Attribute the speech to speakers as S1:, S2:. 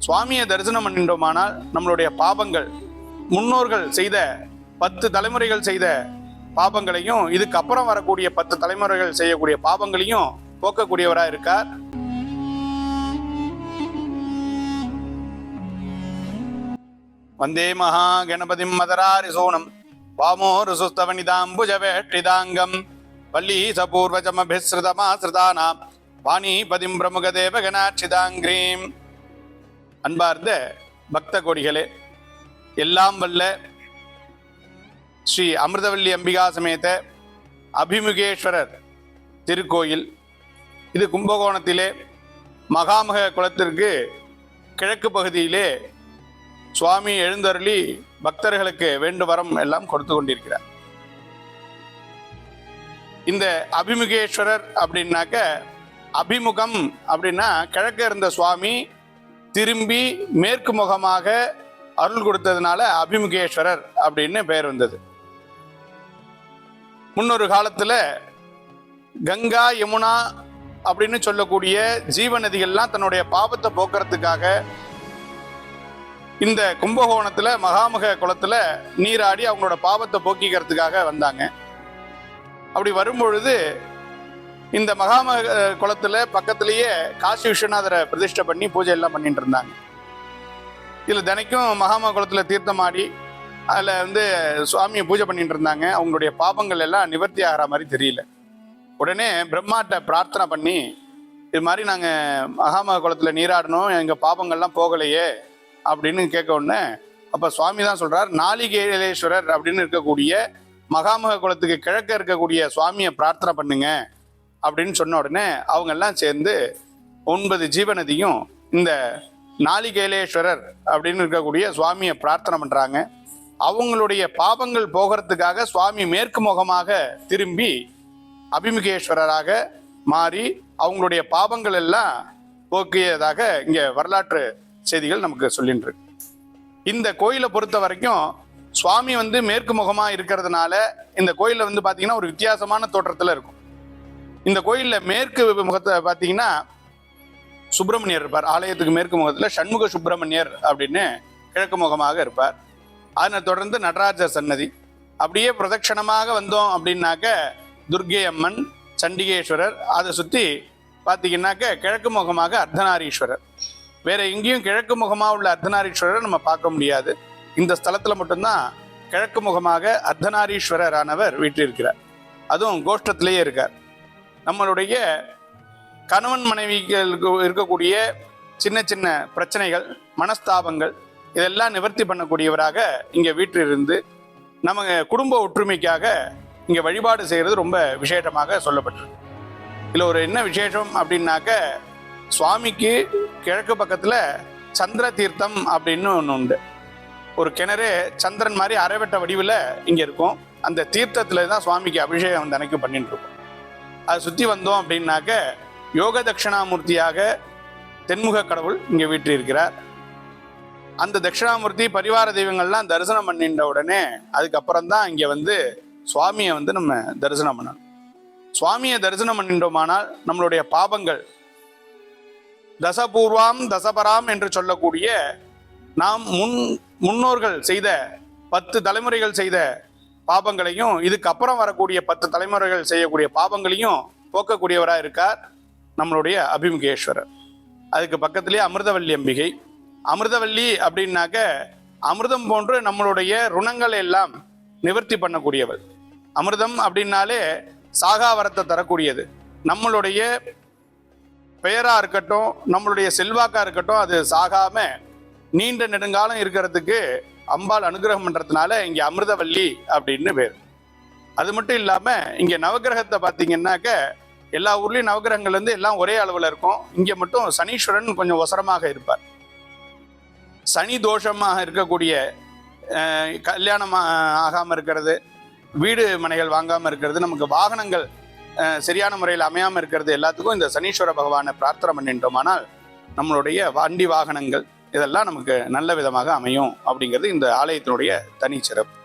S1: சுவாமியை தரிசனம் பண்ணிட்டோமானால் நம்மளுடைய பாபங்கள் முன்னோர்கள் செய்த பத்து தலைமுறைகள் செய்த பாபங்களையும் இதுக்கப்புறம் வரக்கூடிய பத்து தலைமுறைகள் செய்யக்கூடிய பாபங்களையும் போக்கக்கூடியவராக இருக்கார். வந்தே மகா கணபதிம் மதராரிசூனம் வாமோ ருசுஸ்தவனிதாம்புஜ வேஷ்டிதாங்கம் வள்ளி சபூர்வஜமபிஸ்ருதமாசிருதானாம் வாணிபதிம் பிரமுக தேவகனாட்சிதாங்கிரீம் அன்பார்ந்த பக்த கோடிகளே எல்லாம் வல்ல ஸ்ரீ அமிர்தவல்லி அம்பிகா சமேத அபிமுகேஸ்வரர் திருக்கோயில். இது கும்பகோணத்திலே மகாமக குளத்திற்கு கிழக்கு பகுதியிலே சுவாமி எழுந்தருளி பக்தர்களுக்கு வேண்டு வரம் எல்லாம் கொடுத்து கொண்டிருக்கிறார். இந்த அபிமுகேஸ்வரர் அப்படின்னாக்க அபிமுகம் அப்படின்னா கிழக்க இருந்த சுவாமி திரும்பி மேற்கு முகமாக அருள் கொடுத்ததுனால அபிமுகேஸ்வரர் அப்படின்னு பெயர் வந்தது. முன்னொரு காலத்துல கங்கா யமுனா அப்படின்னு சொல்லக்கூடிய ஜீவ நதிகள்லாம் தன்னுடைய பாவத்தை போக்குறதுக்காக இந்த கும்பகோணத்துல மகாமக குளத்துல நீராடி அவங்களோட பாவத்தை போக்கிக்கிறதுக்காக வந்தாங்க. அப்படி வரும்பொழுது இந்த மகாமக குளத்துல பக்கத்திலேயே காசி விஸ்வநாதரை பிரதிஷ்டை பண்ணி பூஜை எல்லாம் பண்ணிட்டு இருந்தாங்க. இதுல தினைக்கும் மகாமக குளத்துல தீர்த்தமாடி அதுல வந்து சுவாமியை பூஜை பண்ணிட்டு இருந்தாங்க. அவங்களுடைய பாபங்கள் எல்லாம் நிவர்த்தி ஆகிற மாதிரி தெரியல. உடனே பிரம்மாட்ட பிரார்த்தனை பண்ணி இது மாதிரி நாங்க மகாமக குளத்துல நீராடணும் எங்க பாபங்கள்லாம் போகலையே அப்படின்னு கேட்க உடனே அப்ப சுவாமி தான் சொல்றார் நாளிகேலேஸ்வரர் அப்படின்னு இருக்கக்கூடிய மகாமக குளத்துக்கு கிழக்க இருக்கக்கூடிய சுவாமியை பிரார்த்தனை பண்ணுங்க. அப்படின்னு சொன்ன உடனே அவங்க எல்லாம் சேர்ந்து ஒன்பது ஜீவநதியும் இந்த நாளிகேலேஸ்வரர் அப்படின்னு இருக்கக்கூடிய சுவாமியை பிரார்த்தனை பண்றாங்க. அவங்களுடைய பாபங்கள் போகிறதுக்காக சுவாமி மேற்கு முகமாக திரும்பி அபிமுகேஸ்வரராக மாறி அவங்களுடைய பாபங்கள் எல்லாம் போக்கியதாக இங்கே வரலாற்று செய்திகள் நமக்கு சொல்லின்று இந்த கோயிலை பொறுத்த வரைக்கும் சுவாமி வந்து மேற்கு முகமாக இருக்கிறதுனால இந்த கோயிலில் வந்து பார்த்தீங்கன்னா ஒரு வித்தியாசமான தோற்றத்தில் இருக்கும். இந்த கோயிலில் மேற்கு முகத்தை பார்த்தீங்கன்னா சுப்பிரமணியர் இருப்பார். ஆலயத்துக்கு மேற்கு முகத்தில் சண்முக சுப்பிரமணியர் அப்படின்னு கிழக்கு முகமாக இருப்பார். அதனை தொடர்ந்து நடராஜர் சன்னதி. அப்படியே பிரதட்சணமாக வந்தோம் அப்படின்னாக்க துர்க்கை அம்மன் சண்டிகேஸ்வரர் அதை சுற்றி பார்த்தீங்கன்னாக்க கிழக்கு முகமாக அர்த்தநாரீஸ்வரர். வேற எங்கேயும் கிழக்கு முகமாக உள்ள அர்த்தநாரீஸ்வரரை நம்ம பார்க்க முடியாது. இந்த ஸ்தலத்தில் மட்டும்தான் கிழக்கு முகமாக அர்த்தநாரீஸ்வரர் ஆனவர் வீட்டில் இருக்கிறார். அதுவும் கோஷ்டத்திலேயே இருக்கார். நம்மளுடைய கணவன் மனைவிகளுக்கு இருக்கக்கூடிய சின்ன சின்ன பிரச்சனைகள் மனஸ்தாபங்கள் இதெல்லாம் நிவர்த்தி பண்ணக்கூடியவராக இங்கே வீட்டிலிருந்து நம்ம குடும்ப ஒற்றுமைக்காக இங்கே வழிபாடு செய்கிறது ரொம்ப விசேஷமாக சொல்லப்பட்டிருக்கு. இதில் ஒரு என்ன விசேஷம் அப்படின்னாக்க சுவாமிக்கு கிழக்கு பக்கத்தில் சந்திர தீர்த்தம் அப்படின்னு ஒன்று உண்டு. ஒரு கிணறு சந்திரன் மாதிரி அரைவட்ட வடிவில் இங்கே இருக்கும். அந்த தீர்த்தத்தில் தான் சுவாமிக்கு அபிஷேகம் தினைக்கும் பண்ணிட்டு இருக்கோம். அதை சுற்றி வந்தோம் அப்படின்னாக்க யோக தட்சிணாமூர்த்தியாக தென்முக கடவுள் இங்கே வீற்றிருக்கிறார். அந்த தட்சிணாமூர்த்தி பரிவார தெய்வங்கள்லாம் தரிசனம் பண்ணின்ற உடனே அதுக்கப்புறம் தான் இங்கே வந்து சுவாமியை வந்து நம்ம தரிசனம் பண்ணணும். சுவாமியை தரிசனம் பண்ணின்றோமானால் நம்மளுடைய பாபங்கள் தசபூர்வாம் தசபராம் என்று சொல்லக்கூடிய நாம் முன் முன்னோர்கள் செய்த பத்து தலைமுறைகள் செய்த பாபங்களையும் இதுக்கப்புறம் வரக்கூடிய பத்து தலைமுறைகள் செய்யக்கூடிய பாபங்களையும் போக்கக்கூடியவராக இருக்கார் நம்மளுடைய அபிமுகேஸ்வரர். அதுக்கு பக்கத்திலே அமிர்தவல்லி அம்பிகை. அமிர்தவல்லி அப்படின்னாக்க அமிர்தம் போன்று நம்மளுடைய ருணங்கள் எல்லாம் நிவர்த்தி பண்ணக்கூடியவர். அமிர்தம் அப்படின்னாலே சாகாவரத்தை தரக்கூடியது. நம்மளுடைய பெயராக இருக்கட்டும் நம்மளுடைய செல்வாக்காக இருக்கட்டும் அது சாகாமல் நீண்ட நெடுங்காலம் இருக்கிறதுக்கு அம்பாள் அனுகிரகம் பண்றதுனால இங்க அமிர்தவல்லி அப்படின்னு பேர். அது மட்டும் இல்லாம இங்க நவகிரகத்தை பார்த்தீங்கன்னாக்க எல்லா ஊர்லயும் நவகிரகங்கள் வந்து எல்லாம் ஒரே அளவுல இருக்கும். இங்க மட்டும் சனீஸ்வரன் கொஞ்சம் ஒசரமாக இருப்பார். சனி தோஷமாக இருக்கக்கூடிய கல்யாணம் ஆ- ஆகாம இருக்கிறது வீடு மனைகள் வாங்காம இருக்கிறது நமக்கு வாகனங்கள் சரியான முறையில் அமையாம இருக்கிறது எல்லாத்துக்கும் இந்த சனீஸ்வர பகவானை பிரார்த்தனை பண்ணிட்டோமானால் நம்மளுடைய வண்டி வாகனங்கள் இதெல்லாம் நமக்கு நல்ல விதமாக அமையும் அப்படிங்கிறது இந்த ஆலயத்தினுடைய தனி சிறப்பு